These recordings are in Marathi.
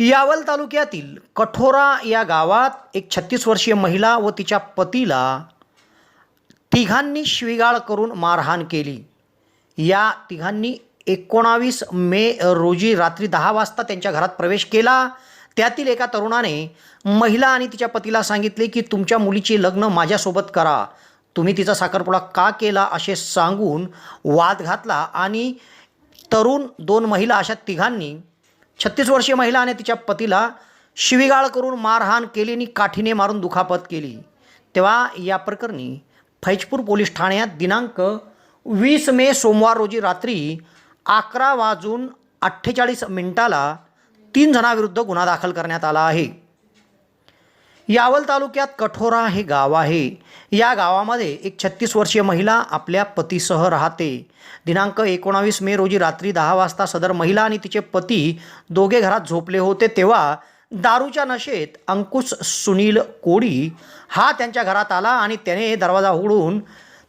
यावल तालुक्यातील कठोरा या गावात एक छत्तीस वर्षीय महिला व तिच्या पतीला तिघांनी शिवीगाळ करून मारहाण केली. या तिघांनी एकोणावीस मे रोजी रात्री दहा वाजता त्यांच्या घरात प्रवेश केला. त्यातील एका तरुणाने महिला आणि तिच्या पतीला सांगितले की तुमच्या मुलीचे लग्न माझ्यासोबत करा. तुम्ही तिचा साखरपुडा का केला असे सांगून वाद घातला आणि तरुण दोन महिला अशा तिघांनी छत्तीस वर्षीय महिला आणि तिच्या पतीला शिवीगाळ करून मारहाण केली आणि काठीने मारून दुखापत केली. तेव्हा या प्रकरणी फैजपूर पोलीस ठाण्यात दिनांक वीस मे सोमवार रोजी रात्री अकरा वाजून अठ्ठेचाळीस मिनिटाला तीन जणांविरुद्ध गुन्हा दाखल करण्यात आला आहे. यावल तालुक्यात कठोरा हे गाव आहे. या गावामध्ये एक छत्तीस वर्षीय महिला आपल्या पतीसह राहते. दिनांक एकोणावीस मे रोजी रात्री दहा वाजता सदर महिला आणि तिचे पती दोघे घरात झोपले होते तेव्हा दारूच्या नशेत अंकुश सुनील कोडी हा त्यांच्या घरात आला आणि त्याने दरवाजा उघडून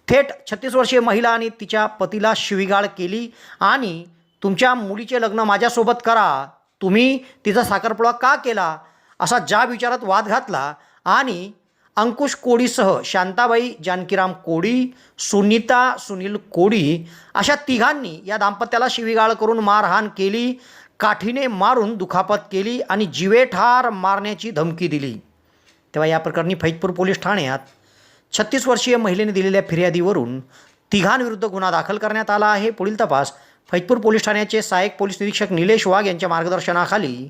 थेट छत्तीस वर्षीय महिला आणि तिच्या पतीला शिवीगाळ केली आणि तुमच्या मुलीचे लग्न माझ्यासोबत करा. तुम्ही तिचा साखरपुडा का केला? असा ज्या विचारात वाद घातला आणि अंकुश कोडीसह शांताबाई जानकीराम कोडी सुनीता सुनील कोडी अशा तिघांनी या दाम्पत्याला शिवीगाळ करून मारहाण केली काठीने मारून दुखापत केली आणि जिवेठार मारण्याची धमकी दिली. तेव्हा या प्रकरणी फैजपूर पोलीस ठाण्यात छत्तीस वर्षीय महिलेने दिलेल्या फिर्यादीवरून तिघांविरुद्ध गुन्हा दाखल करण्यात आला आहे. पुढील तपास फैजपूर पोलीस ठाण्याचे सहाय्यक पोलीस निरीक्षक निलेश वाघ यांच्या मार्गदर्शनाखाली